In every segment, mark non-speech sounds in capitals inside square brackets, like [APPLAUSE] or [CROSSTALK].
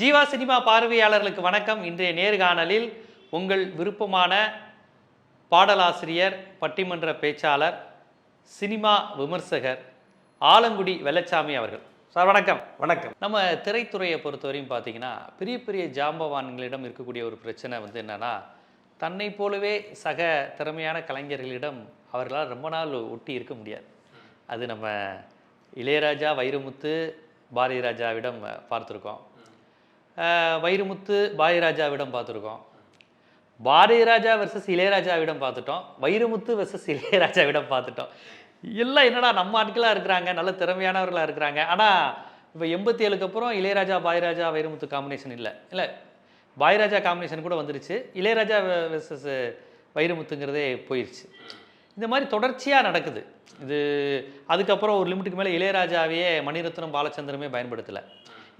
Jeeva cinema பார்வையாளர்களுக்கு வணக்கம். இன்றைய நேர்காணலில் உங்கள் விருப்பமான பாடலாசிரியர் பட்டிமன்ற பேச்சாளர் சினிமா விமர்சகர் ஆலங்குடி வெள்ளச்சாமி அவர்கள். சார் வணக்கம். வணக்கம். நம்ம திரைத்துறையை பொறுத்தவரையும் பார்த்தீங்கன்னா பெரிய பெரிய ஜாம்பவான்களிடம் இருக்கக்கூடிய ஒரு பிரச்சனை வந்து என்னன்னா தன்னை போலவே சக திறமையான கலைஞர்களிடம் அவர்களால் ரொம்ப நாள் ஒட்டி இருக்க முடியாது. அது நம்ம இளையராஜா வைரமுத்து பாரதி ராஜாவிடம் பார்த்துருக்கோம். வைரமுத்து பாரதிராஜாவிடம் பார்த்துருக்கோம். பாரதிராஜா வர்சஸ் வெர்சஸ் இளையராஜாவிடம் பார்த்துட்டோம். வைரமுத்து வெர்சஸ் இளையராஜாவிடம் பார்த்துட்டோம். எல்லாம் என்னடா நம்ம ஆட்களாக இருக்கிறாங்க நல்ல திறமையானவர்களாக இருக்கிறாங்க. ஆனால் இப்போ எண்பத்தி ஏழுக்கு அப்புறம் இளையராஜா பாயராஜா வைரமுத்து காம்பினேஷன் இல்லை. இல்லை பாயராஜா காம்பினேஷன் கூட வந்துருச்சு. இளையராஜா வெர்சஸ் வைரமுத்துங்கிறதே போயிடுச்சு இந்த மாதிரி தொடர்ச்சியாக நடக்குது. இது அதுக்கப்புறம் ஒரு லிமிட்டுக்கு மேலே இளையராஜாவையே மணிரத்னம் பாலச்சந்திரமே பயன்படுத்தலை.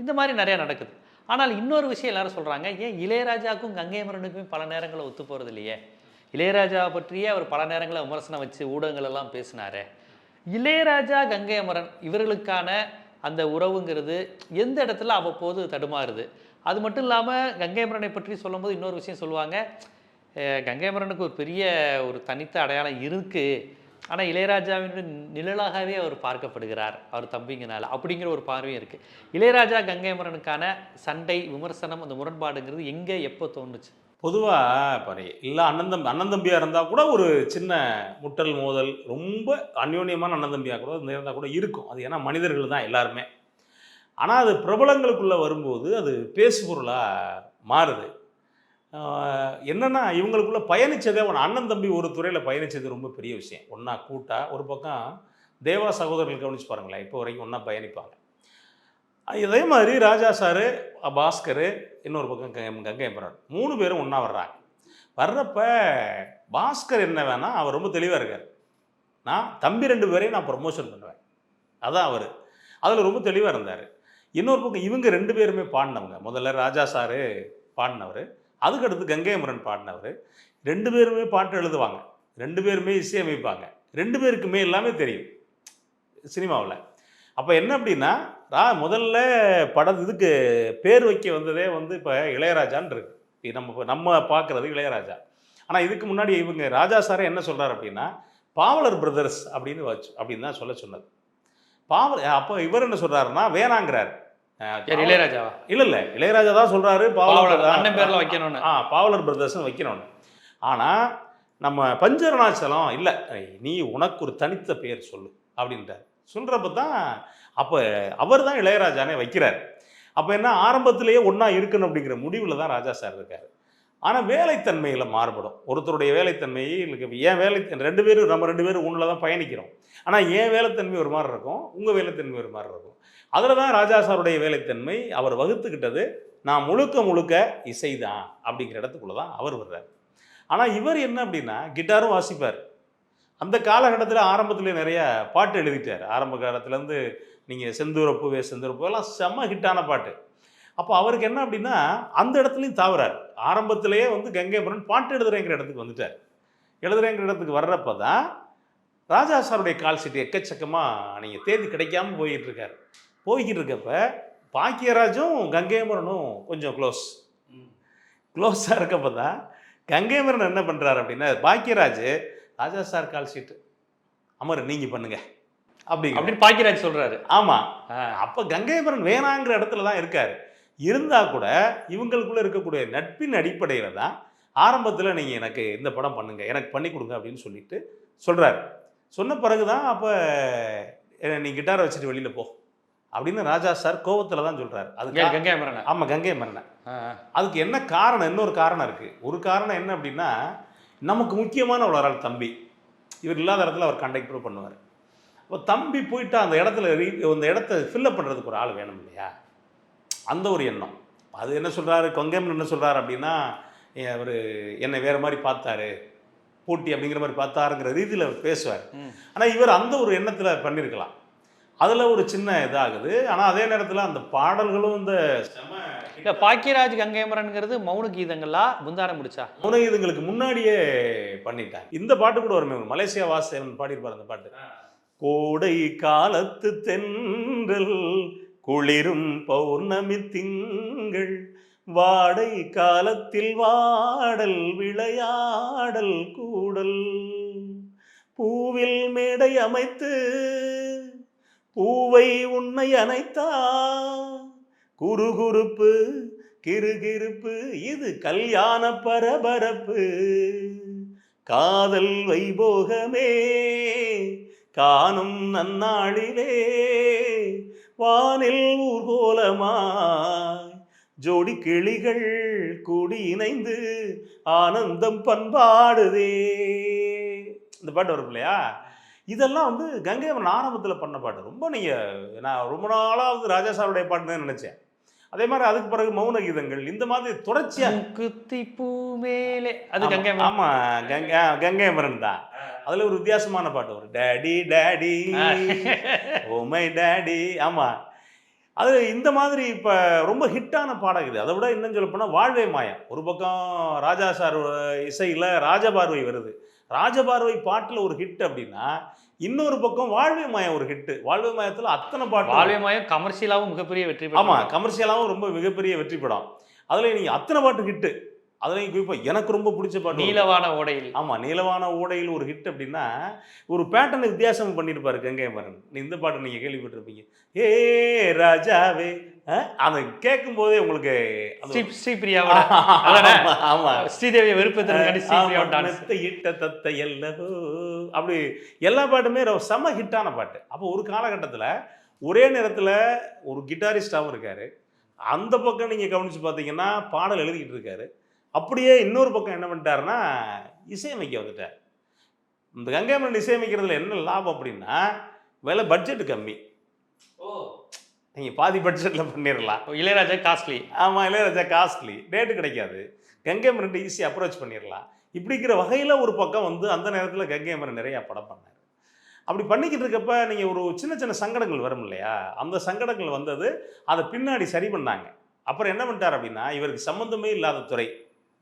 இந்த மாதிரி நிறையா நடக்குது. ஆனால் இன்னொரு விஷயம் எல்லாரும் சொல்கிறாங்க ஏன் இளையராஜாவுக்கும் கங்கை அமரனுக்குமே பல நேரங்களில் ஒத்து போகிறது இல்லையே இளையராஜாவை பற்றியே அவர் பல நேரங்களில் விமர்சனம் வச்சு ஊடகங்கள் எல்லாம் பேசினார். இளையராஜா கங்கை அமரன் இவர்களுக்கான அந்த உறவுங்கிறது எந்த இடத்துல அவ்வப்போது தடுமாறுது? அது மட்டும் இல்லாமல் கங்கை அமரனை பற்றி சொல்லும்போது இன்னொரு விஷயம் சொல்லுவாங்க கங்கைமரனுக்கு கங்கை ஒரு பெரிய ஒரு தனித்த அடையாளம் இருக்குது ஆனால் இளையராஜாவின் நிழலாகவே அவர் பார்க்கப்படுகிறார் அவர் தம்பிங்கனால அப்படிங்கிற ஒரு பார்வையும் இருக்குது இளையராஜா கங்கைமரனுக்கான சண்டை விமர்சனம் அந்த முரண்பாடுங்கிறது எங்கே எப்போ தோணுச்சு பொதுவாக பாரு இல்லை அண்ணன் தம்பி தம்பியாக இருந்தால் கூட ஒரு சின்ன முட்டல் மோதல் ரொம்ப அந்யோன்யமான அண்ணந்தம்பியாக கூட இருந்தால் கூட இருக்கும். அது ஏன்னா மனிதர்கள் தான் எல்லாருமே. ஆனால் அது பிரபலங்களுக்குள்ளே வரும்போது அது பேசுபொருளாக மாறுது. என்னென்னா இவங்களுக்குள்ள பயணிச்சதே அவன் அண்ணன் தம்பி ஒரு துறையில் பயணிச்சது ரொம்ப பெரிய விஷயம். ஒன்றா கூட்டாக ஒரு பக்கம் தேவா சகோதரர்கள் கவனிச்சு பாருங்களேன். இப்போ வரைக்கும் ஒன்றா பயணிப்பாங்க. இதே மாதிரி ராஜா சாரு பாஸ்கர் இன்னொரு பக்கம் கங்கை- கங்கை மூணு பேரும் ஒன்றா வர்றாங்க. வர்றப்ப பாஸ்கர் என்ன வேணால் அவர் ரொம்ப தெளிவாக இருக்கார். நான் தம்பி ரெண்டு பேரையும் நான் ப்ரொமோஷன் பண்ணுவேன். அதான் அவர். அதில் ரொம்ப தெளிவாக இருந்தார். இன்னொரு பக்கம் இவங்க ரெண்டு பேருமே பாடினவங்க முதல்ல ராஜா சாரு பாடினவர் அதுக்கடுத்து கங்கை அமரன் பாடினவர். ரெண்டு பேருமே பாட்டு எழுதுவாங்க. ரெண்டு பேருமே இசையமைப்பாங்க ரெண்டு பேருக்குமே எல்லாமே தெரியும். சினிமாவில். அப்போ என்ன அப்படின்னா ரா முதல்ல படம் இதுக்கு பேர் வைக்க வந்ததே வந்து இப்போ இளையராஜான்னு இருக்கு. நம்ம நம்ம பார்க்குறது இளையராஜா. ஆனால் இதுக்கு முன்னாடி இவங்க ராஜா சாரே என்ன சொல்கிறார் அப்படின்னா பாவலர் பிரதர்ஸ் அப்படின்னு வச்சு அப்படின்னு தான் சொல்ல சொன்னது. பாவல் அப்போ இவர் என்ன சொல்கிறாருன்னா வேணாங்கிறார். இளையராஜாவா? இல்லை இல்லை இளையராஜா தான் சொல்கிறாரு பாவலர் அண்ணன் பேர்ல வைக்கணும்னு. ஆ பாவலர் பிரதர்ஸ்னு வைக்கணும்னு ஆனால் நம்ம பஞ்சரணாச்சலம் இல்லை. நீ உனக்கு ஒரு தனித்த பெயர் சொல்லு அப்படின்றார். சொல்கிறப்ப தான் அப்போ அவர் தான் இளையராஜானே வைக்கிறார். அப்போ என்ன ஆரம்பத்திலேயே ஒன்றா இருக்கணும் அப்படிங்கிற முடிவில் தான் ராஜா சார் இருக்கார். ஆனால் வேலைத்தன்மையில் மாறுபடும். ஒருத்தருடைய வேலைத்தன்மையை ஏன் வேலை ரெண்டு பேரும் நம்ம ரெண்டு பேரும் ஒன்றில் தான் பயணிக்கிறோம். ஆனால் ஏன் வேலைத்தன்மை ஒரு மாதிரி இருக்கும் உங்கள் வேலைத்தன்மை ஒரு மாதிரி இருக்கும். அதில் தான் ராஜா சாருடைய வேலைத்தன்மை அவர் வகுத்துக்கிட்டது நான் முழுக்க முழுக்க இசைதான் அப்படிங்கிற இடத்துக்குள்ள தான் அவர் வர்றார். ஆனால் இவர் என்ன அப்படின்னா கிட்டாரும் வாசிப்பார். அந்த காலகட்டத்தில் ஆரம்பத்தில் நிறைய பாட்டு எழுதிட்டார். ஆரம்ப காலத்துலேருந்து நீங்கள் செந்தூரப்பூவே செந்தூரப்பூ எல்லாம் செம்ம ஹிட்டான பாட்டு. அப்போ அவருக்கு என்ன அப்படின்னா அந்த இடத்துலையும் தாவுறார். ஆரம்பத்திலேயே வந்து கங்கைபுரன் பாட்டு எழுதுறேங்கிற இடத்துக்கு வந்துட்டார். எழுதுறேங்கிற இடத்துக்கு வர்றப்ப தான் ராஜா சாருடைய கால் சீட்டு எக்கச்சக்கமாக நீங்கள் தேதி கிடைக்காம போயிட்டு இருக்கார். போய்கிட்டு இருக்கப்ப பாக்கியராஜும் கங்கை அமரனும் கொஞ்சம் க்ளோஸ் க்ளோஸாக இருக்கப்ப தான் கங்கைமரன் என்ன பண்ணுறாரு அப்படின்னா Bhagyaraj Raja sir call sheet Amar நீங்கள் பண்ணுங்க. அப்படி அப்படின்னு பாக்கியராஜ் சொல்றாரு. ஆமாம். அப்போ கங்கைமரன் வேணாங்கிற இடத்துல தான் இருக்கார். இருந்தால் கூட இவங்களுக்குள்ள இருக்கக்கூடிய நட்பின் அடிப்படையில் தான் ஆரம்பத்தில் நீங்கள் எனக்கு இந்த படம் பண்ணுங்க எனக்கு பண்ணி கொடுங்க அப்படின்னு சொல்லிட்டு சொல்கிறார் சொன்ன பிறகு தான் அப்போ நீ கிட்டாரை வச்சுட்டு வெளியில் போ. அப்படின்னு ராஜா சார் கோவத்தில் தான் சொல்கிறார் அது கங்கை அமரனா. ஆமாம் கங்கை ஆ. அதுக்கு என்ன காரணம்? இன்னொரு காரணம் இருக்குது ஒரு காரணம் என்ன அப்படின்னா நமக்கு முக்கியமான ஒரு ஆள் தம்பி. இவர் இல்லாத இடத்துல அவர் கண்டக்டர் பண்ணுவார். அப்போ தம்பி போயிட்டா அந்த இடத்துல ரீ- அந்த இடத்த ஃபில்லப் பண்ணுறதுக்கு ஒரு ஆள் வேணும் இல்லையா? அந்த ஒரு எண்ணம். அது என்ன சொல்கிறாரு கொங்கேமன் என்ன சொல்கிறாரு அப்படின்னா அவர் என்னை வேறு மாதிரி பார்த்தாரு. போட்டி அப்படிங்கிற மாதிரி பார்த்தாருங்கிற ரீதியில் அவர் பேசுவார். ஆனால் இவர் அந்த ஒரு எண்ணத்தில் பண்ணியிருக்கலாம் அதில் ஒரு சின்ன இதாகுது. ஆனால் அதே நேரத்தில் அந்த பாடல்களும் இந்த இல்ல பாக்கியராஜ் கங்கை அமரன்ங்கிறது மௌன கீதங்களா? முந்தான முடிச்சா? முனையுதுங்களுக்கு முன்னாடியே பண்ணிட்டாங்க. இந்த பாட்டு கூட வருமே மலேசியா வாசன் பாடியிருப்பார் அந்த பாட்டு. கோடை காலத்து தென்றல் குளிரும் பௌர்ணமி திங்கள் வாடை காலத்தில் வாடல் விளையாடல் கூடல் பூவில் மேடை அமைத்து பூவை உன்னை அணைத்தா. குறுகுறுப்பு கிறுகிறுப்பு இது கல்யாண பரபரப்பு. காதல் வைபோகமே காணும் நன்னாளிலே. வானில் ஊர்கோலமாய் ஜோடி கிளிகள் கூடி இணைந்து ஆனந்தம் பண்பாடுதே. இந்த பாட்டு வரும் இல்லையா? இதெல்லாம் வந்து கங்கை அமரன் ஆரம்பத்தில் பண்ண பாட்டு. ரொம்ப நீங்கள் நான் ரொம்ப நாளாக வந்து ராஜா சாருடைய பாட்டுன்னு நினச்சேன். அதே மாதிரி அதுக்கு பிறகு மௌன கீதங்கள் இந்த மாதிரி தொடர்ச்சியாக குத்தி பூ மேலே. அது கங்கை ஆமா, கங்கை கங்கை அமரன் தான். அதுல ஒரு வித்தியாசமான பாட்டு வரும். Daddy daddy oh my daddy ஆமா. அது இந்த மாதிரி இப்ப ரொம்ப ஹிட்டான பாடம் இது. அதை விட இன்னும் சொல்ல போனா வாழ்வே மாயம் ஒரு பக்கம் ராஜா சார் இசையில ராஜபார்வை வருது. ராஜபார்வை பாட்டுல ஒரு ஹிட் அப்படின்னா இன்னொரு பக்கம் வாழ்வே மாயம் ஒரு ஹிட் வாழ்வே மாயத்துல அத்தனை பாட்டு வாழ்வியமாயம் கமர்ஷியலாவும் மிகப்பெரிய வெற்றி பெற்ற ஆமா படம். கமர்ஷியலாவும் ரொம்ப மிகப்பெரிய வெற்றி படம். அதுல நீங்க அத்தனை பாட்டு ஹிட் அதுலயும் குறிப்பா எனக்கு ரொம்ப பிடிச்ச பாட்டு நீலவான ஓடையில். ஆமா நீலவான ஓடையில் ஒரு ஹிட் அப்படின்னா ஒரு பேட்டர்ன் வித்தியாசம் பண்ணியிருப்பாரு கங்கை மரன் இந்த பாட்டு நீங்க கேள்விப்பட்டிருப்பீங்க. ஏ ராஜாவே அதை கேட்கும் போதே உங்களுக்கு ஸ்ரீபிரியாவோட? ஆமா, ஸ்ரீதேவியை மெத்த இட்ட தத்த எல்லவோ. அப்படி எல்லா பாட்டுமே செம ஹிட்டான பாட்டு. அப்போ ஒரு காலகட்டத்தில் ஒரே நேரத்தில் ஒரு கிட்டாரிஸ்டாகவும் இருக்காரு. அந்த பக்கம் நீங்கள் கவனிச்சு பார்த்தீங்கன்னா பாடல் எழுதிக்கிட்டு இருக்காரு. அப்படியே இன்னொரு பக்கம் என்ன பண்ணிட்டாருன்னா இசையமைக்க வந்துட்டார். இந்த கங்கைமரன் இசையமைக்கிறதுல என்ன லாபம் அப்படின்னா விலை பட்ஜெட் கம்மி. நீங்கள் பாதி பட்ஜெட்டில் பண்ணிடலாம் இளையராஜா காஸ்ட்லி ஆமாம் இளையராஜா காஸ்ட்லி டேட்டு கிடைக்காது. கங்கை மரன் ஈஸி அப்ரோச் பண்ணிடலாம் இப்படிங்கிற வகையில் ஒரு பக்கம் வந்து அந்த நேரத்தில் கங்கை மரன் நிறையா படம் பண்ணார். அப்படி பண்ணிக்கிட்டு இருக்கப்ப நீங்கள் ஒரு சின்ன சின்ன சங்கடங்கள் வரும் இல்லையா? அந்த சங்கடங்கள் வந்தது அதை பின்னாடி சரி பண்ணாங்க. அப்புறம் என்ன பண்ணிட்டார் அப்படின்னா இவருக்கு சம்மந்தமே இல்லாத துறை.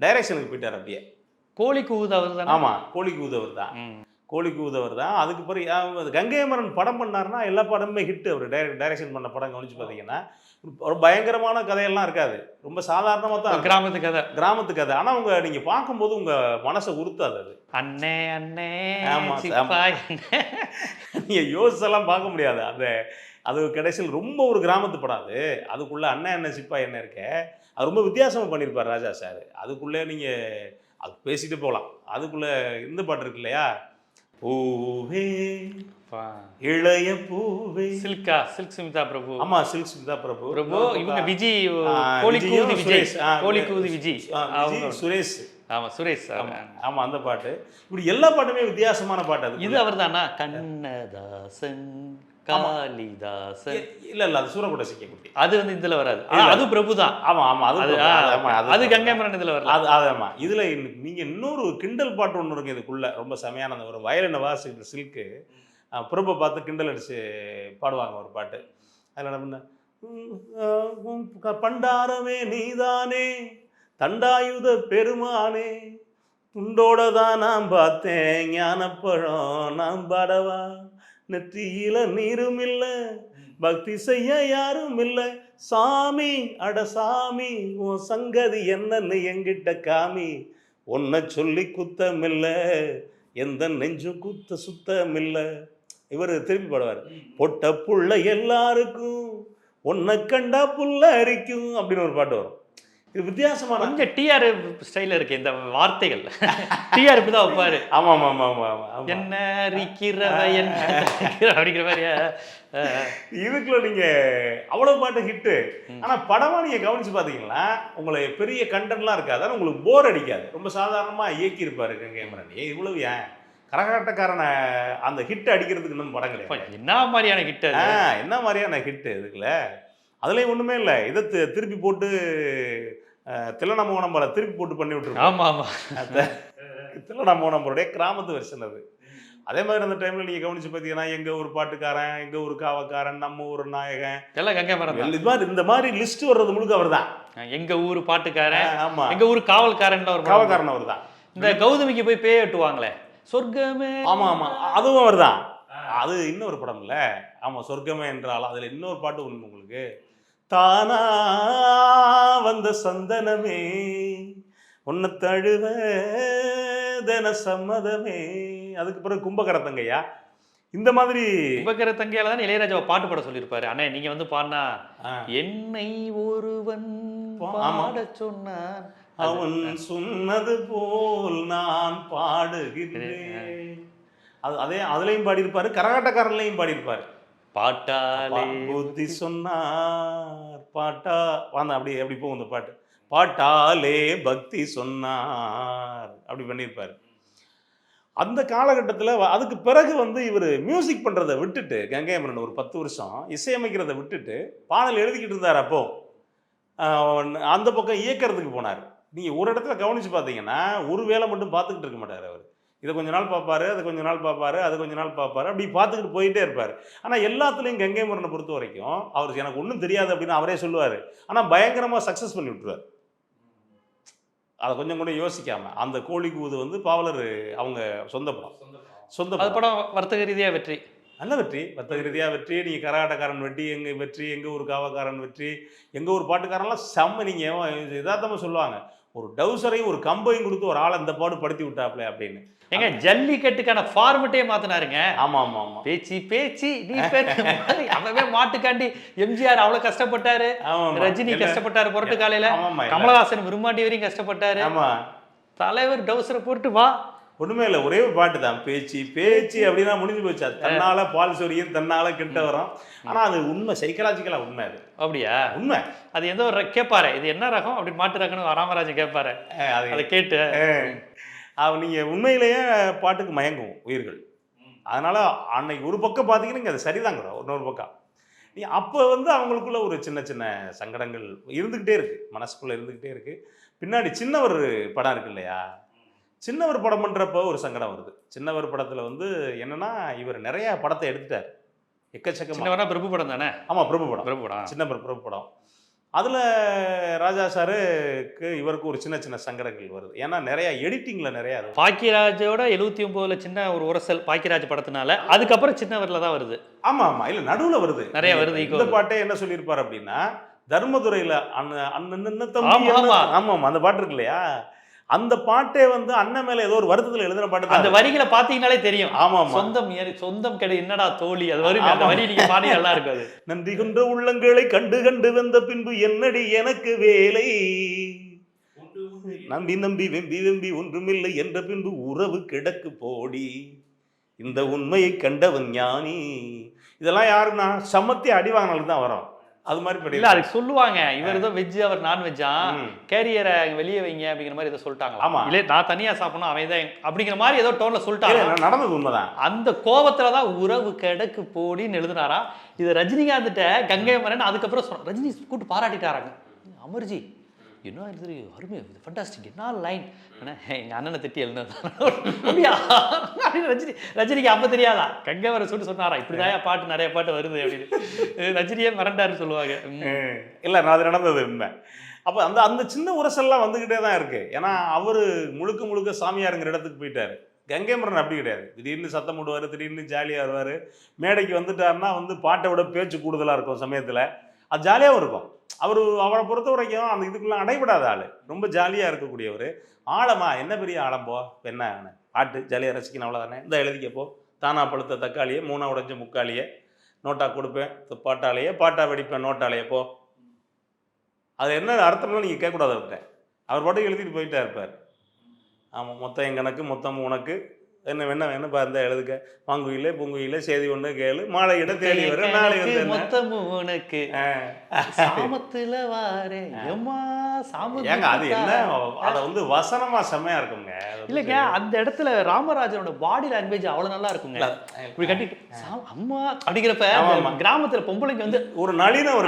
டைரக்ஷனுக்கு போயிட்டார் அப்படியே. கோழி கூவுது அவர் தானே ஆமாம் கோழி கூதவர் தான். கோழி கூதவர் தான். அதுக்கு பிறகு அஹ், கங்கை அமரன் படம் பண்ணாருன்னா எல்லா படமுமே ஹிட் அவர். டைரக்ட் டைரக்ஷன் பண்ண படம் கவனிச்சு பார்த்தீங்கன்னா ஒரு பயங்கரமான கதையெல்லாம் இருக்காது. ரொம்ப சாதாரணமாக தான். கிராமத்து கதை. கிராமத்து கதை. ஆனால் உங்க நீங்க பார்க்கும்போது உங்க மனசை உறுத்தாது அது. அண்ணே அண்ணே ஆமா, சிப்பாய். அண்ணே. நீங்க யோசிச்செல்லாம் பார்க்க முடியாது. அந்த அது கடைசியில் ரொம்ப ஒரு கிராமத்து படம் அது. அதுக்குள்ள அண்ணன் என்ன சிப்பா என்ன இருக்க. அது ரொம்ப வித்தியாசமா பண்ணியிருப்பார் ராஜா சார். அதுக்குள்ளே நீங்க அது பேசிட்டு போகலாம். அதுக்குள்ள இந்த பாட்டு இருக்கு இல்லையா? பூவே பா. இளைய பூவே. சில்கா சில்க் சுமிதா பிரபு. ஆமா சில்க் சுமிதா பிரபு. பிரபு இவங்க விஜய் கோழி கூதி விஜய். கோழி கூதி விஜய். சுரேஷ். ஆமா சுரேஷ் சார். ஆமா அந்த பாட்டு. இப்படி எல்லா பாட்டுமே வித்தியாசமான பாட்டு அது. இது அவர்தானா? கண்ணதாசன். காளிதாசன். இல்ல இல்ல அது சூரக்குட சிக்க குட்டி. அது வந்து இதுல வராது. அது பிரபு தான். ஆமா ஆமா அது அது பிரபு. ஆ, அது, ஆமா, அது அது பிரபு. கங்கை மரன் இதுல வரல. அது ஆமா. இதுல நீங்க இன்னொரு கிண்டல் பாட்டு ஒன்று இருக்கு இதுக்குள்ள ரொம்ப செமையான அந்த ஒரு வயலின வாசிக்கிற சில்க்கு பிரபை பார்த்து கிண்டல் அடிச்சு பாடுவாங்க ஒரு பாட்டு. அதில் என்ன பண்ண "உம், ஆ, உம், க- பண்டாரமே நீதானே தண்டாயுத பெருமானே துண்டோட தான் நான் பார்த்தேன் ஞானப்பழம் நான் பாடவா? நெற்றியில நீரும் இல்ல பக்தி செய்ய யாரும் இல்ல. சாமி அட சாமி உன் சங்கதி என்னன்னு எங்கிட்ட காமி. உன்னை சொல்லி குத்தமில்ல எந்த நெஞ்சும் குத்த சுத்தமில்ல. இவர் திரும்பி பாடுவார் பொட்ட புள்ள எல்லாருக்கும் உன்னை கண்டா புல்ல அரிக்கும் அப்படின்னு ஒரு பாட்டு வரும். இது வித்தியாசமான கொஞ்சம் டிஆர் ஸ்டைல இருக்கு இந்த வார்த்தைகள். டிஆர் இப்படிதான் வைப்பாரு ஆமா ஆமா ஆமா ஆமா ஆமா ஆமா என்ன அரிக்கிறவ என்ன அப்படிங்கிற மாதிரி இதுக்குள்ள நீங்க அவ்வளவு பாட்டு ஹிட்டு ஆனா படமா நீங்க கவனிச்சு பாத்தீங்களா உங்களை பெரிய கண்டென்ட்லாம் இருக்காது. உங்களுக்கு போர் அடிக்காது. ரொம்ப சாதாரணமா இயக்கி இருப்பாரு கங்கைமரன் ஏ இவ்வளவு ஏன்? கரகாட்டக்காரனை அந்த ஹிட் அடிக்கிறதுக்கு இன்னும் படம் கிடையாது. என்ன மாதிரியான கிட்ட ஆ, என்ன மாதிரியான ஹிட் இதுக்குல அதுலயும் ஒண்ணுமே இல்லை. இதை திருப்பி போட்டு தில்லன மோகனம்பல திருப்பி போட்டு பண்ணி விட்டுருக்கோம். ஆமா ஆமா. தில்லன மோகனம்பருடைய கிராமத்து வெர்ஷன் அது. அதே மாதிரி அந்த டைம்ல நீங்க கவனிச்சு பார்த்தீங்கன்னா எங்க ஊர் பாட்டுக்காரன் எங்க ஊர் காவக்காரன் நம்ம ஊர் நாயகன். எல்லாம் கங்கை மரம் இது மாதிரி இந்த மாதிரி லிஸ்ட் வர்றது முழுக்க அவர் தான். எங்க ஊர் பாட்டுக்காரன் ஆமா. எங்க ஊர் காவல்காரன் ஒரு படம். காவக்காரன் அவர் தான். இந்த கௌதமிக்கு போய் பேய் வெட்டுவாங்களே. சொர்க்கமே. ஆமா ஆமா. அதுவும் அவர் தான். அது இன்னொரு படம்ல ஆமா சொர்க்கமே என்றால் அதுல இன்னொரு பாட்டு ஒண்ணு உங்களுக்கு. தானா வந்த சந்தனமே. உன்னை தழுவ தன சம்மதமே. அதுக்கு பிறகு கும்பகரத்தங்கையா இந்த மாதிரி உபகர தங்கையால தான் இளையராஜாவை பாட்டு பாட சொல்லியிருப்பாரு. அண்ணே நீங்க வந்து பாடினா என்னை ஒருவன். பாடச் சொன்னான். அவன் சொன்னது போல் நான் பாடுகின்றேன். அது அதே அதுலயும் பாடியிருப்பாரு. கரகாட்டக்காரன்லையும் பாடியிருப்பாரு. பாட்டாலே. புத்தி சொன்னார் பாட்டா வாங்க அப்படி அப்படி போகும் இந்த பாட்டு. பாட்டாலே பக்தி சொன்னார் அப்படி பண்ணியிருப்பார். அந்த காலகட்டத்தில் அதுக்கு பிறகு வந்து இவர் மியூசிக் பண்ணுறதை விட்டுட்டு கங்கை அமரன் ஒரு பத்து வருஷம் இசையமைக்கிறத விட்டுட்டு பாடல் எழுதிக்கிட்டு இருந்தார் அப்போ. ஆஹ் அந்த பக்கம் இயக்கிறதுக்கு போனார். நீங்கள் ஒரு இடத்துல கவனிச்சு பார்த்தீங்கன்னா ஒரு வேலை மட்டும் பார்த்துக்கிட்டு இருக்க மாட்டார் அவர். இதை கொஞ்ச நாள் பார்ப்பாரு அதை கொஞ்ச நாள் பார்ப்பாரு அது கொஞ்ச நாள் பார்ப்பாரு அப்படி பார்த்துக்கிட்டு போயிட்டே இருப்பார். ஆனால் எல்லாத்துலேயும் கங்கை முரனை பொறுத்த வரைக்கும் அவருக்கு எனக்கு ஒன்றும் தெரியாது அப்படின்னு அவரே சொல்லுவார். ஆனால் பயங்கரமாக சக்ஸஸ் பண்ணி விட்டுருவார். அதை கொஞ்சம் கூட யோசிக்காம அந்த கோழி கூது வந்து பாவலர் அவங்க சொந்த படம். சொந்த அது படம். வர்த்தக ரீதியா வெற்றி. நல்ல வெற்றி. வர்த்தக ரீதியாக வெற்றி. நீங்கள் கரகாட்டக்காரன் வெற்றி எங்கள் வெற்றி எங்கள் ஊர் காவக்காரன் வெற்றி எங்கள் ஊர் பாட்டுக்காரன்லாம் செம்ம நீங்கள் யதார்த்தமாக சொல்லுவாங்க. ஒரு டவுசரையும் ஒரு கம்பையும் கொடுத்து ஒரு ஆளை இந்த பாடு படுத்தி விட்டாப்ல அப்படின்னு. ஏங்க ஜல்லிக்கட்டுக்கான ஃபார்மெட்டே மாத்தினாருங்க. ஆமாம் ஆமாம் ஆமாம் பேச்சு பேச்சு நீ அவவே மாட்டுக்காண்டி எம்ஜிஆர் அவ்வளவு கஷ்டப்பட்டாரு. ரஜினி கஷ்டப்பட்டாரு புரட்டு காலையில. கமலஹாசன் விரும்மாண்டி வரையும் கஷ்டப்பட்டாரு. ஆமாம் தலைவர் டவுசரை போட்டு வா. ஒண்ணுமே இல்லை ஒரே ஒரு பாட்டு தான். பேச்சு பேச்சு அப்படின்னா முடிஞ்சு போச்சு. தன்னால பால் சொரியும் தன்னால கிட்ட வரும். ஆனா அது உண்மை சைக்கலாஜிக்கலா உண்மை அது. அப்படியா? உண்மை. அது எந்த ஒரு கேட்பாரு இது என்ன ரகம்? அப்படி மாட்டு ரகம்னு ராமராஜன் கேட்பாரு அது கேட்டு. அஹ் அவ நீங்க உண்மையிலேயே பாட்டுக்கு மயங்கும் உயிர்கள். அதனால அன்னைக்கு ஒரு பக்கம் பார்த்தீங்கன்னா அது சரிதாங்க இன்னொரு பக்கம். நீ அப்போ வந்து அவங்களுக்குள்ள ஒரு சின்ன சின்ன சங்கடங்கள் இருந்துக்கிட்டே இருக்கு. மனசுக்குள்ள இருந்துக்கிட்டே இருக்கு. பின்னாடி சின்னவர் படம் இருக்கு இல்லையா? சின்னவர் படம் பண்றப்போ ஒரு சங்கடம் வருது. சின்னவர் படத்துல வந்து என்னன்னா இவர் நிறைய படத்தை எடுத்துட்டார். எக்கச்சக்கமா. சின்னவரா பிரபு படம் தானே? ஆமா பிரபு படம். பிரபு படம். சின்ன பிர- பிரபு படம். அதில் ராஜா சாருக்கு இவருக்கு ஒரு சின்ன சின்ன சங்கடங்கள் வருது. ஏன்னா நிறைய எடிட்டிங்கில் நிறைய அது பாக்கியராஜோட எழுபத்தி ஒன்பதுல சின்ன ஒரு உரசல் பாக்கியராஜ் படத்தினால அதுக்கப்புறம் சின்னவர்ல தான் வருது. ஆமா ஆமா. இல்ல நடுவுல வருது. நிறைய வருது, இந்த. பாட்டே என்ன சொல்லியிருப்பார் அப்படின்னா தர்மதுரையில அண்ணன் அண்ணன் தம்பி ஆமா, என்ன- ஆமா. ஆமா ஆமா. அந்த பாட்டு இருக்கு இல்லையா? அந்த பாட்டே வந்து அண்ணன் மேல ஏதோ ஒரு வருத்தத்துல எழுதின பாட்டு அந்த வரிகளை பாத்தீங்கன்னாலே தெரியும். ஆமா சொந்தம் சொந்தம் கிடை என்னடா தோழி? அது வரும் அந்த. வரி நீங்க பாடி நல்லா இருக்கும் அது. [LAUGHS] நன்றி கொண்ட உள்ளங்களை கண்டு கண்டு வந்த பின்பு என்னடி எனக்கு வேலை? நம்பி நம்பி வெம்பி வெம்பி ஒன்றுமில்லை என்ற பின்பு உறவு கிடக்கு போடி. இந்த உண்மையை கண்டவன் ஞானி. இதெல்லாம் யாருன்னா சமத்தி அடி வாங்கினாலும் தான் வரும். அது மாதிரி இல்ல அதுக்கு சொல்லுவாங்க. இவர் ஏதோ வெஜ் அவர் நான் வெஜ்ஜா ம். கேரியரை வெளியே வைங்க அப்படிங்கிற மாதிரி ஏதோ சொல்லிட்டாங்களா ஆமா. இல்ல நான் தனியா சாப்பிடணும் அவன் தான் அப்படிங்கிற மாதிரி ஏதோ டோன்ல சொல்லிட்டாங்க. நடந்தது உண்மைதான். அந்த கோவத்துல தான் உறவு கிடக்கு போடின்னு எழுதுனாரா? இது ரஜினிகாந்த்கிட்ட கங்கை மரன் அதுக்கப்புறம் ரஜினி கூட்டு பாராட்டிட்டாராங்க அமர்ஜி என்ன இது அருமை ஃபண்டாஸ்டிக் என்ன லைன் எங்க அண்ணனை திட்டி எழுந்தது அப்படியா [LAUGHS] அப்படின்னு ரஜினி ரஜினிக்கு அப்போ தெரியாதா? கங்கை வர சொல்லி சொன்னாரா? இப்படிதான் பாட்டு நிறைய பாட்டு வருது அப்படின்னு. ரஜினியே மறண்டாருன்னு சொல்லுவாங்க. இல்லை நான் அது நடந்தது உண்மை. அப்போ அந்த அந்த சின்ன உரசல்லாம் வந்துக்கிட்டே தான் இருக்குது ஏன்னா அவர் முழுக்க முழுக்க சாமியாருங்கிற இடத்துக்கு போயிட்டார். கங்கை மரன் அப்படி கிடையாது. திடீர்னு சத்தம் போடுவார் திடீர்னு ஜாலியாக வருவார். மேடைக்கு வந்துட்டாருன்னா வந்து பாட்டை விட பேச்சு கூடுதலாக இருக்கும் சமயத்தில். அது ஜாலியாகவும் இருக்கும். அவர் அவரை பொறுத்த வரைக்கும் அந்த இதுக்குள்ள அடைபடாத ஆள். ரொம்ப ஜாலியாக இருக்கக்கூடியவர். ஆழமா என்ன பெரிய ஆழம்போ என்ன பாட்டு ஜாலியாக ரசிக்கணும் அவ்வளோதானே இந்த எழுதிக்கப்போ தானா பழுத்த தக்காளியே மூணா உடைஞ்ச முக்காளியே நோட்டா கொடுப்பேன் பாட்டாலேயே பாட்டா வெடிப்பேன் நோட்டாலேயே போ. அது என்ன அர்த்தம்லாம் நீங்கள் கேட்கக்கூடாது அவர்கிட்ட. அவர் பாட்டுக்கு எழுதிட்டு போயிட்டே இருப்பார். ஆமாம் மொத்தம் என் கணக்கு மொத்தம் உனக்கு. என்ன வேணா வேணும் இந்த எழுதுக்க மாங்குயிலே பூங்குயிலே செய்தி ஒன்று கேளு. மாலை இட தேடி வர நாளை வந்து மொத்தம் உனக்கு. சாமத்துல வாரே எம்மா சாம ஏங்க அது என்ன? அதை வந்து வசனமா செம்மையா இருக்குங்க. இல்லைங்க அந்த இடத்துல ராமராஜனோட பாடி லாங்குவேஜ் அவ்வளவு நல்லா இருக்குங்க. இப்படி கட்டிட்டு "சா- அம்மா அப்படிங்கிறப்ப. கிராமத்துல பொம்பளைங்க வந்து ஒரு நளின ஒரு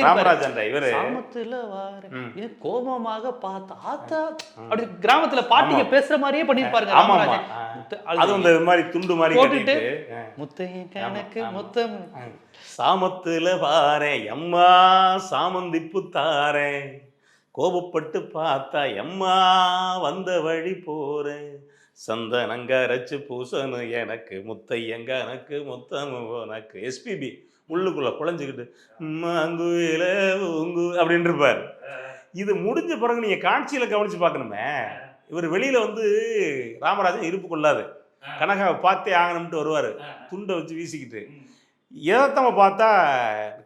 ராமராஜன் இவரு. சாமத்துல வாரே கோபமாக பார்த்த ஆத்தா அப்படி கிராமத்துல பாட்டிங்க பேசுற மாதிரியே பண்ணிருப்பாருங்க ராமராஜன். அது இது மாதிரி துண்டு மாதிரி போட்டுட்டு, கட்டிட்டு ஆ. முத்தையன் கணக்கு. மொத்தம் சாமத்துல பாரு எம்மா சாமந்தி புத்தாரேன் கோபப்பட்டு பார்த்தா எம்மா வந்த வழி போறேன் சந்தனங்க அரைச்சு பூசணும் எனக்கு முத்தையங்க எனக்கு முத்தம் உனக்கு எஸ்பிபி உள்ளுக்குள்ள குழஞ்சிக்கிட்டு மாங்குயில ஊங்கு அப்படின்னு இருப்பார் இது முடிஞ்ச பிறகு நீங்க காட்சியில கவனிச்சு பார்க்கணுமே. இவர் வெளியில வந்து ராமராஜன் இருப்பு கொள்ளாது. கனகாவை பார்த்தே ஆகணும்ட்டு வருவார். துண்டை வச்சு வீசிக்கிட்டு. எதாத்தம பார்த்தா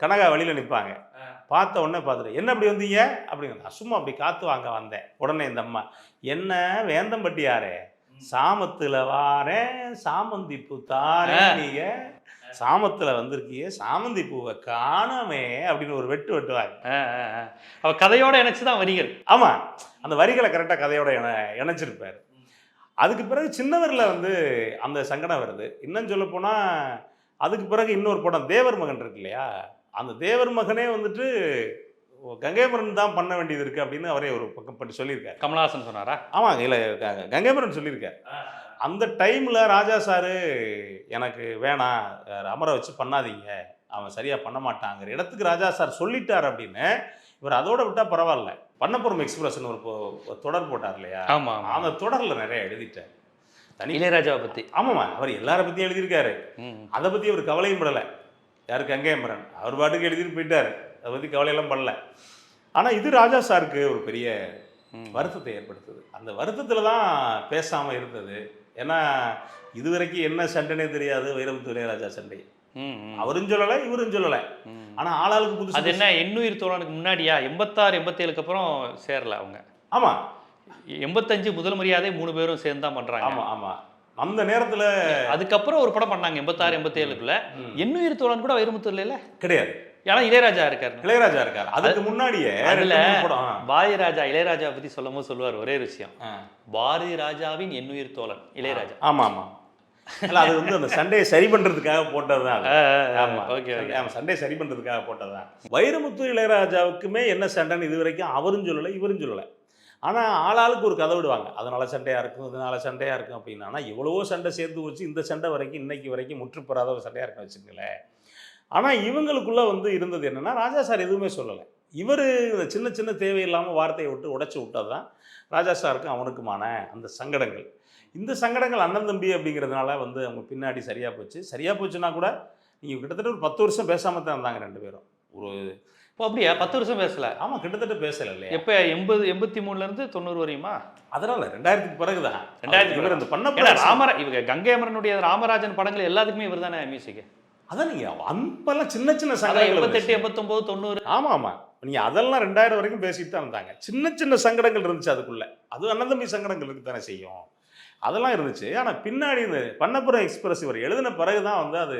கனகா வெளியில நிற்பாங்க பார்த்த உடனே பார்த்துட்டு என்ன அப்படி வந்தீங்க? அப்படிங்க நான் சும்மா அப்படி காத்து வாங்க வந்தேன். உடனே இந்த அம்மா என்ன வேந்தம்பட்டியாரே சாமத்துல வாரேன் சாமந்தி பூ தாரேன் நீங்க. சாமத்துல வந்திருக்கீங்க சாமந்தி பூவை காணாமே அப்படின்னு ஒரு வெட்டு வெட்டுவாங்க ஆ. அவ கதையோட இணைச்சு தான் வரிகள். ஆமா. அந்த வரிகளை கரெக்டாக கதையோட இணை இணைச்சிருப்பாரு. அதுக்கு பிறகு சின்னவர்ல வந்து அந்த சங்கடம் வருது. இன்னும் சொல்ல போனா அதுக்கு பிறகு இன்னொரு படம் தேவர் மகன் இருக்கு இல்லையா? அந்த தேவர் மகனே வந்துட்டு கங்கைமரன் தான் பண்ண வேண்டியது இருக்கு அப்படின்னு அவரே ஒரு பக்கம் பண்ணி சொல்லியிருக்காரு. கமலஹாசன் சொன்னாரா? ஆமாங்க இல்லை கங்கைமரன் சொல்லியிருக்காரு. அந்த டைம்ல ராஜா சாரு எனக்கு வேணாம் அமர வச்சு பண்ணாதீங்க. அவன் சரியா பண்ண மாட்டாங்கிற இடத்துக்கு ராஜா சார் சொல்லிட்டார் அப்படின்னு இவர் அதோட விட்டா பரவாயில்ல. பண்ணப்புறம் எக்ஸ்பிரஸ்னு ஒரு தொடர் போட்டார் இல்லையா? ஆமா ஆமா. அந்த தொடர்ல நிறைய எழுதிட்டார். தனி இளையராஜாவை பத்தி. ஆமாம்மா அவர் எல்லார பத்தியும் எழுதியிருக்காரு. அதை பத்தி அவர் கவலையும் படலை. யாருக்கு கங்கையம்பரன்? அவர் பாட்டுக்கு எழுதிட்டு போயிட்டாரு. அதை பத்தி கவலையெல்லாம் படல. ஆனா இது ராஜா சாருக்கு ஒரு பெரிய. வருத்தத்தை ஏற்படுத்துது. அந்த வருத்தத்துல தான் பேசாம இருந்தது. ஏன்னா இதுவரைக்கும் என்ன சண்டைனே தெரியாது வைரமுத்து இளையராஜா சண்டை. அவரும் சொல்லலை இவரும் சொல்லலை. ம். ஆனா ஆளாளுக்கு புதுசு அது என்ன எண்ணுயிர் தோழனுக்கு முன்னாடியா? எண்பத்தாறு எண்பத்தேழுக்கு அப்புறம் சேரல அவங்க. ஆமா. எண்பத்தஞ்சு முதல் மரியாதை மூணு பேரும் சேர்ந்து தான் பண்றாங்க. ஆமா ஆமா. அந்த நேரத்துல அதுக்கப்புறம் ஒரு படம் பண்ணாங்க எண்பத்தாறு எண்பத்தேழுக்குள்ள. எண்ணுயிர் தோழன் கூட வைரமுத்து இல்லைல்ல? கிடையாது. ஏன்னா இளையராஜா இருக்காரு. இளையராஜா இருக்காரு. அதுக்கு முன்னாடியே அதுல பாரதி ராஜா இளையராஜா பத்தி சொல்லும் போது சொல்லுவார் ஒரே விஷயம். பாரதி ராஜாவின் எண்ணுயிர் தோழன் இளையராஜா. ஆமா ஆமா. இல்ல அது வந்து அந்த சண்டையை சரி பண்றதுக்காக போட்டதுதான். ஆமா. ஓகே ஆமா சண்டை சரி பண்றதுக்காக போட்டதுதான். வைரமுத்து இளையராஜாவுக்குமே என்ன சண்டைன்னு இது வரைக்கும் அவரும் சொல்லலை இவரும் சொல்லலை. ஆனால் ஆளாளுக்கு ஒரு கதை விடுவாங்க. அதனால் சண்டையாக இருக்கும் இதனால் சண்டையாக இருக்கும் அப்படின்னா. ஆனா எவ்வளவோ சண்டை சேர்த்து வச்சு இந்த சண்டை வரைக்கும் இன்னைக்கு வரைக்கும் முற்றுப்பெறாத ஒரு சண்டையாக இருக்கும் வச்சுங்களேன் ஆனால் இவங்களுக்குள்ளே வந்து இருந்தது என்னென்னா ராஜா சார் எதுவுமே சொல்லலை. இவர் இந்த சின்ன சின்ன தேவையில்லாமல் வார்த்தையை விட்டு உடச்சி விட்டது தான் ராஜா சாருக்கும் அவனுக்குமான அந்த சங்கடங்கள். இந்த சங்கடங்கள் அண்ணன் தம்பி அப்படிங்கிறதுனால வந்து அவங்க பின்னாடி சரியாக போச்சு. சரியாக போச்சுன்னா கூட நீங்கள் கிட்டத்தட்ட ஒரு பத்து வருஷம் பேசாமல் தான் இருந்தாங்க ரெண்டு பேரும். ஒரு இப்போ அப்படியா? பத்து வருஷம் பேசல. ஆமா கிட்டத்தட்ட பேசல இல்லையா? எப்ப? எண்பது எண்பத்தி மூணுல இருந்து தொண்ணூறு வரையுமா? அதனால ரெண்டாயிரத்துக்கு பிறகுதான். ரெண்டாயிரத்துக்கு இவர் இந்த பண்ண ராமரா இவங்க கங்கை அமரனுடைய ராமராஜன் படங்கள் எல்லாத்துக்குமே இவர் தானே மியூசிக் அதான் நீங்க அப்பெல்லாம் சின்ன சின்ன சங்கடங்கள் எண்பத்தெட்டு இருந்துச்சு. எண்பத்தொன்பது தொண்ணூறு. ஆமா ஆமா. நீங்க அதெல்லாம் ரெண்டாயிரம் வரைக்கும் பேசிட்டு தான் இருந்தாங்க சின்ன சின்ன சங்கடங்கள் இருந்துச்சு அதுக்குள்ள. அது அண்ணன் தம்பி சங்கடங்கள் இருக்கு தானே செய்யும். அதெல்லாம் இருந்துச்சு. ஆனா பின்னாடி இந்த பண்ணப்புறம் எக்ஸ்பிரஸ் இவர் எழுதின பிறகுதான் வந்து அது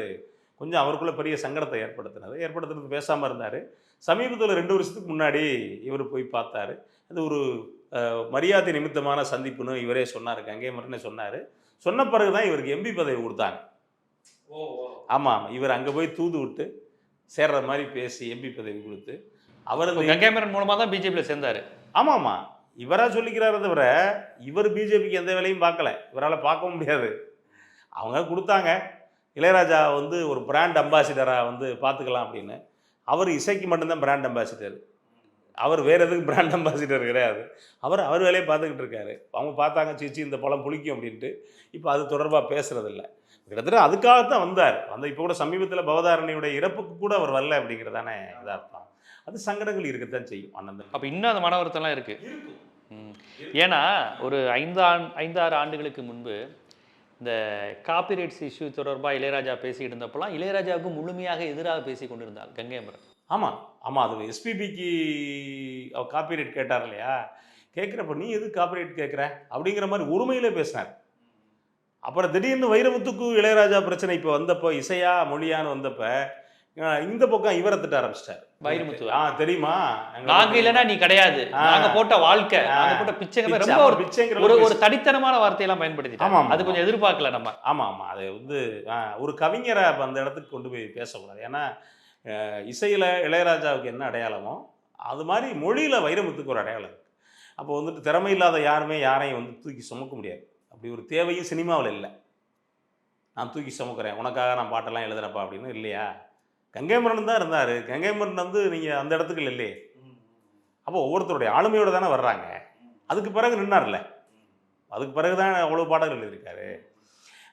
கொஞ்சம் அவருக்குள்ள பெரிய சங்கடத்தை ஏற்படுத்தினது. ஏற்படுத்துறது பேசாம இருந்தாரு. சமீபத்தில் ரெண்டு வருஷத்துக்கு முன்னாடி இவர் போய் பார்த்தாரு. அது ஒரு மரியாதை நிமித்தமான சந்திப்புன்னு இவரே சொன்னார். கங்கை மரனே சொன்னார். சொன்ன பிறகு தான் இவருக்கு எம்பி பதவி கொடுத்தாங்க. ஆமாம் இவர் அங்கே போய் தூது விட்டு சேர்ற மாதிரி பேசி எம்பி பதவி கொடுத்து அவர் அந்த கங்கை அமரன் மூலமா தான் பிஜேபியில சேர்ந்தாரு. ஆமாம் ஆமாம் இவராக சொல்லிக்கிறாரே தவிர இவர் பிஜேபிக்கு எந்த வேலையும் பார்க்கல. இவரால் பார்க்கவும் முடியாது. அவங்க கொடுத்தாங்க. இளையராஜா வந்து ஒரு பிராண்ட் அம்பாசிடராக வந்து பார்த்துக்கலாம் அப்படின்னு. அவர் இசைக்கு மட்டும்தான் பிராண்ட் அம்பாசிடர் அவர் வேற எதுக்கு பிராண்ட் அம்பாசிடர் கிடையாது. அவர் அவர் வேலையை பார்த்துக்கிட்டு இருக்காரு. அவங்க பார்த்தாங்க சீச்சி இந்த பழம் புளிக்கும் அப்படின்ட்டு. இப்போ அது தொடர்பாக பேசுறதில்ல. கிட்டத்தட்ட அதுக்காகத்தான் வந்தார். வந்த இப்போ கூட சமீபத்தில் பவதாரணியுடைய இறப்புக்கு கூட அவர் வரல அப்படிங்கிறதானே இதாகத்தான் அது சங்கடங்கள் இருக்கத்தான் செய்யும் அண்ணன் அப்ப இன்னும் அந்த மன வருத்தம்லாம் இருக்கு ம். ஏன்னா ஒரு ஐந்து ஆண் ஐந்தாறு ஆண்டுகளுக்கு முன்பு இந்த காப்பிரைட்ஸ் இஷ்யூ தொடர்பாக இளையராஜா பேசிகிட்டு இருந்தப்பெல்லாம் இளையராஜாவுக்கு முழுமையாக எதிராக பேசி கொண்டிருந்தார் கங்கை அமரன். ஆமாம் ஆமாம் அது எஸ்பிபிக்கு அவர் காப்பிரைட் கேட்டார் இல்லையா? கேட்குறப்ப நீ எது காப்பிரைட் கேட்குற? அப்படிங்கிற மாதிரி உரிமையிலே பேசினார். அப்புறம் திடீர்னு வைரமுத்துக்கு இளையராஜா பிரச்சனை இப்போ வந்தப்போ இசையா மொழியான்னு வந்தப்போ இந்த பக்கம் இவரை திட்ட ஆரம்பிச்சிட்டார். வைரமுத்துவா? ஆ தெரியுமா? நாங்க இல்லைன்னா நீ கிடையாது. நாங்க போட்ட வாழ்க்கை. நாங்க போட்ட பிச்சைங்க பிச்சை, ரொம்ப ஒரு பிச்சைங்கிற ஒரு ஒரு தடித்தனமான வார்த்தையெல்லாம் ஆமா, பயன்படுத்திட்டாங்க ஆமா, அது கொஞ்சம் எதிர்பார்க்கல நம்ம. ஆமாம் ஆமாம் அது வந்து ஒரு கவிஞரை அந்த இடத்துக்கு கொண்டு போய் பேசக்கூடாது. ஏன்னா இசையில் இளையராஜாவுக்கு என்ன அடையாளமோ அது மாதிரி மொழியில் வைரமுத்துக்கு ஒரு அடையாளம் அப்போ வந்துட்டு திறமை இல்லாத யாருமே யாரையும் வந்து தூக்கி சுமக்க முடியாது. அப்படி ஒரு தேவையும் சினிமாவில் இல்லை. நான் தூக்கி சுமக்கிறேன். உனக்காக நான் பாட்டெல்லாம் எழுதுறப்பா அப்படின்னு இல்லையா? கங்கைமரன் தான் இருந்தார். கங்கைமரன் வந்து நீங்கள் அந்த இடத்துக்கு இல்லையே. அப்போ ஒவ்வொருத்தருடைய ஆளுமையோடு தானே வர்றாங்க. அதுக்கு பிறகு நின்னார்ல. அதுக்கு பிறகுதான் அவ்வளோ பாடல்கள் எழுதியிருக்காரு.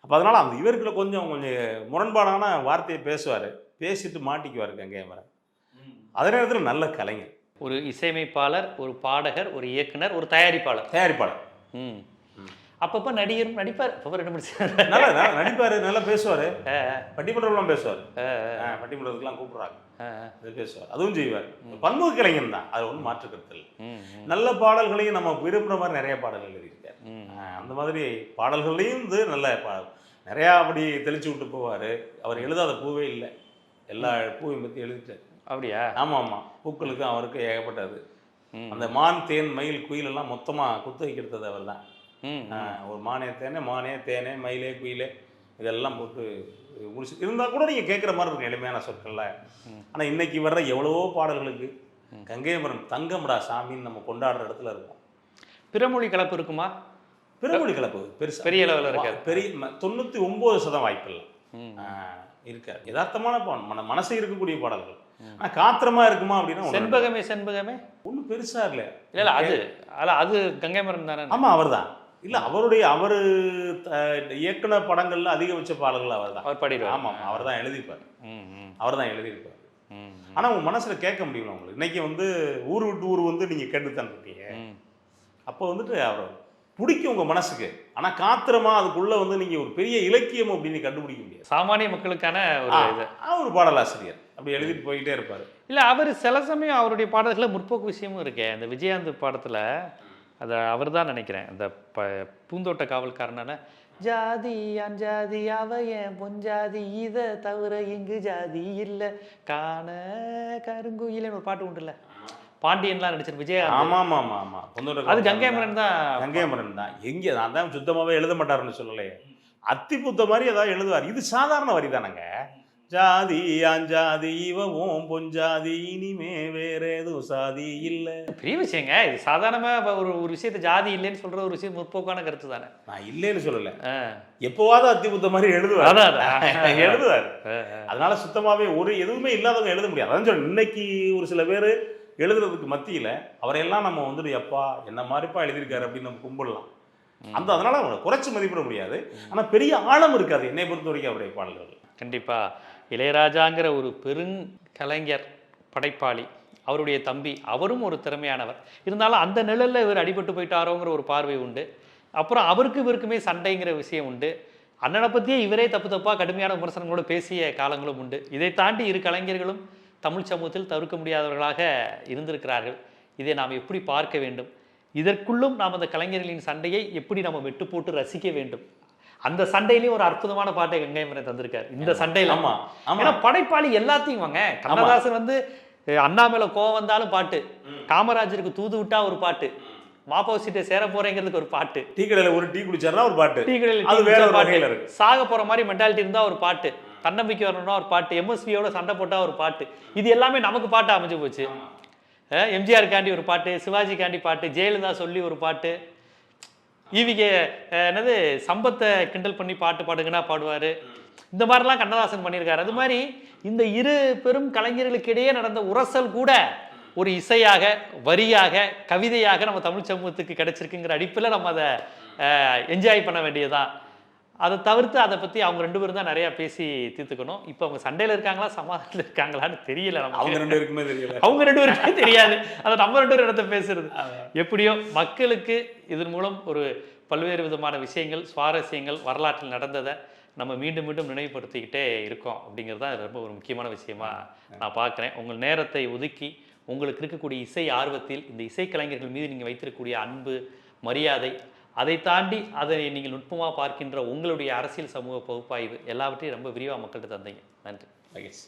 அப்போ அதனால் அந்த இவருக்குள்ள கொஞ்சம் கொஞ்சம் முரண்பாடான வார்த்தையை பேசுவார். பேசிட்டு மாட்டிக்குவார் கங்கையமரன் அதே நேரத்தில் நல்ல கலைஞர். ஒரு இசையமைப்பாளர் ஒரு பாடகர் ஒரு இயக்குனர் ஒரு தயாரிப்பாளர். தயாரிப்பாளர். ம். அப்பப்போ நடிகரும் நடிப்பார். அப்பப்போ ரெண்டு முடிச்சு நல்லா நடிப்பார் நல்லா பேசுவார். பட்டிமன்றம்லாம் பேசுவார். பட்டிமன்றத்துக்குலாம் கூப்பிட்றாங்க பேசுவார். அதுவும் செய்வார். பன்முக கலைஞன் தான். அது ஒன்றும் மாற்று கருத்து இல்லை. ம் ம், நல்ல பாடல்களையும் நம்ம விரும்புகிற மாதிரி நிறைய பாடல்கள் எழுதியிருக்காரு அந்த மாதிரி பாடல்கள்லையும் வந்து நல்ல நிறையா அப்படி தெளிச்சு விட்டு போவார். அவர் எழுதாத பூவே இல்லை. எல்லா பூவையும் பற்றி எழுதிட்டார். அப்படியா? ஆமாம். ஆமாம் பூக்களுக்கும் அவருக்கு ஏகப்பட்டது. அந்த மான் தேன் மயில் குயில் எல்லாம் மொத்தமாக குத்தகைக்கு எடுத்தது அவர் தான் ஒரு மானே தேனே மானே தேனே மயிலே குயிலே இதெல்லாம் போட்டு முடிச்சு இருந்தால் கூட நீங்கள் கேட்குற மாதிரி இருக்கும் எளிமையான சொற்கள்ல. ஆனால் இன்னைக்கு வர்ற எவ்வளவோ பாடல்களுக்கு கங்கைமரம் தங்கம்டா சாமின்னு நம்ம கொண்டாடுற இடத்துல இருக்கும். பிறமொழி கலப்பு இருக்குமா? பிறமொழி கலப்பு பெருசு. பெரிய அளவுல இருக்காது. பெரிய தொண்ணூத்தி ஒன்பது சதம் வாய்ப்பில்லை இருக்காது. யதார்த்தமான மன மனசு இருக்கக்கூடிய பாடல்கள். ஆனா காத்திரமா இருக்குமா அப்படின்னா செண்பகமே செண்பகமே? ஒன்றும் பெருசா இல்ல. இல்ல அது அல்ல அது கங்கை மரம் தானே? ஆமா அவர்தான். இல்ல அவருடைய அவரு இயக்குன படங்கள்ல அதிகபட்ச பாடல்கள் அவர்தான். அவர் பாடிடுவார். ஆமா அவர் தான் எழுதியிருப்பார். அவர் தான் எழுதியிருப்பார். ஆனா உங்க மனசுல கேட்க முடியல உங்களுக்கு? இன்னைக்கு வந்து ஊர் விட்டு ஊர் வந்து நீங்க கேட்டுத்தான் இருக்கீங்க. அப்போ வந்துட்டு அவர் பிடிக்கும் உங்க மனசுக்கு. ஆனா காத்திரமா அதுக்குள்ள வந்து நீங்க ஒரு பெரிய இலக்கியம் அப்படின்னு கண்டுபிடிக்க முடியாது. சாமானிய மக்களுக்கான ஒரு அவர் பாடலாசிரியர். அப்படி எழுதிட்டு போயிட்டே இருப்பாரு. இல்ல அவர் சில சமயம் அவருடைய பாடல்களில் முற்போக்கு விஷயமும் இருக்கே. இந்த விஜயகாந்த் பாடத்துல அதை அவர் தான் நினைக்கிறேன். அந்த ப பூந்தோட்ட காவல்காரனால ஜாதி அஞ்சாதி அவ என் பொஞ்சாதி இதை தவிர இங்கு ஜாதி இல்லை? காண கருங்குயிலன்னு ஒரு பாட்டு உண்டுல்ல. பாண்டியன்லாம் நடிச்சிரு விஜயகாந்த் ஆமா ஆமா ஆமா ஆமா பொந்தோட்ட அது கங்கை மரன் தான். கங்கைமரன் தான். எங்க? நான் தான் சுத்தமாவே எழுத மாட்டாருன்னு சொல்லலையே. அத்தி புத்த மாதிரி ஏதாவது எழுதுவார். இது சாதாரண வரி தானங்க ஜாதி ஆஞ்சாதி இவ ஓம் பொஞ்சாதி இனிமே வேற எதுவும் சாதி இல்ல. பெரிய விஷயங்க இது சாதாரணமா இப்ப ஒரு ஒரு விஷயத்தை ஜாதி இல்லைன்னு சொல்ற ஒரு விஷயம் முற்போக்கான கருத்து தானே? நான் இல்லைன்னு சொல்லல. எப்போவாவது அத்தி புத்த மாதிரி எழுதுவார். [LAUGHS] எழுதுவார். அதனால சுத்தமாவே ஒரு எதுவுமே இல்லாதவங்க எழுத முடியாது. அதான் சொல்றேன் இன்னைக்கு ஒரு சில பேர் எழுதுறதுக்கு மத்தியில அவரையெல்லாம் நம்ம வந்துட்டு எப்பா என்ன மாதிரிப்பா எழுதியிருக்காரு? அப்படின்னு நம்ம கும்பிடலாம். அந்த அதனால அவங்களை குறைச்சு மதிப்பிட முடியாது. ஆனா பெரிய ஆழம் இருக்காது என்னை பொறுத்த வரைக்கும் அவருடைய பாடல்கள். கண்டிப்பா. இளையராஜாங்கிற ஒரு பெருங்கலைஞர் படைப்பாளி அவருடைய தம்பி அவரும் ஒரு திறமையானவர். இருந்தாலும் அந்த நிழலில் இவர் அடிபட்டு போயிட்டாரோங்கிற ஒரு பார்வை உண்டு. அப்புறம் அவருக்கு இவருக்குமே சண்டைங்கிற விஷயம் உண்டு. அண்ணனை பற்றியே இவரே தப்பு தப்பாக கடுமையான விமர்சனங்களோடு பேசிய காலங்களும் உண்டு. இதை தாண்டி இரு கலைஞர்களும் தமிழ் சமூகத்தில் தவிர்க்க முடியாதவர்களாக இருந்திருக்கிறார்கள். இதை நாம் எப்படி பார்க்க வேண்டும்? இதற்குள்ளும் நாம் அந்த கலைஞர்களின் சண்டையை எப்படி நம்ம வெட்டு போட்டு ரசிக்க வேண்டும்? அந்த சண்டையிலேயும் ஒரு அற்புதமான பாட்டை கங்கை மரன் தந்திருக்காரு. இந்த சண்டையில. ஆமா. ஏன்னா படைப்பாளி எல்லாத்தையும் வாங்க. கண்ணதாசன் வந்து அண்ணா மேல கோவம் வந்தாலும் பாட்டு. காமராஜருக்கு தூது விட்டா ஒரு பாட்டு. மாப்போசிட்ட சேர போறேங்கிறதுக்கு ஒரு பாட்டு. டீ கடையில ஒரு டீ குடிச்சாருன்னா ஒரு பாட்டு. டீ கடையில் அது வேற பாட்டு. சாக போற மாதிரி மென்டாலிட்டி இருந்தா ஒரு பாட்டு. தன்னம்பிக்கை வரணும்னா ஒரு பாட்டு. எம்எஸ்வியோட சண்டை போட்டா ஒரு பாட்டு. இது எல்லாமே நமக்கு பாட்டு அமைஞ்சு போச்சு. எம்ஜிஆர் காண்டி ஒரு பாட்டு சிவாஜி காண்டி பாட்டு ஜெயலலிதா சொல்லி ஒரு பாட்டு. ஈவிகே என்னது சம்பத்தை கிண்டல் பண்ணி பாட்டு பாடுங்கன்னா பாடுவார். இந்த மாதிரிலாம் கண்ணதாசன் பண்ணியிருக்காரு. அது மாதிரி இந்த இரு பெரும் கலைஞர்களுக்கு இடையே நடந்த உரசல் கூட ஒரு இசையாக வரியாக கவிதையாக நம்ம தமிழ் சமூகத்துக்கு கிடைச்சிருக்குங்கிற அடிப்பில் நம்ம அதை என்ஜாய் பண்ண வேண்டியதுதான். அதை தவிர்த்து அதை பற்றி அவங்க ரெண்டு பேரும் தான் நிறையா பேசி தீர்த்துக்கணும். இப்போ அவங்க சண்டையில் இருக்காங்களா சமாதானத்தில் இருக்காங்களான்னு தெரியல அவங்க ரெண்டு பேருக்குமே தெரியல. அவங்க ரெண்டு பேருமே தெரியாது. அதை நம்ம ரெண்டு பேரும் இடத்த பேசுறது. எப்படியோ மக்களுக்கு இதன் மூலம் ஒரு பல்வேறு விதமான விஷயங்கள் சுவாரஸ்யங்கள் வரலாற்றில் நடந்ததை நம்ம மீண்டும் மீண்டும் நினைவுபடுத்திக்கிட்டே இருக்கோம் அப்படிங்கிறது தான் ரொம்ப ஒரு முக்கியமான விஷயமா நான் பார்க்குறேன். உங்கள் நேரத்தை ஒதுக்கி உங்களுக்கு இருக்கக்கூடிய இசை ஆர்வத்தில் இந்த இசைக்கலைஞர்கள் மீது நீங்கள் வைத்திருக்கக்கூடிய அன்பு மரியாதை அதை தாண்டி அதை நீங்கள் நுட்பமாக பார்க்கின்ற உங்களுடைய அரசியல் சமூக பகுப்பாய்வு எல்லாவற்றையும் ரொம்ப விரிவாக மக்கள்கிட்ட தந்தீங்க. நன்றி. மகேஷ்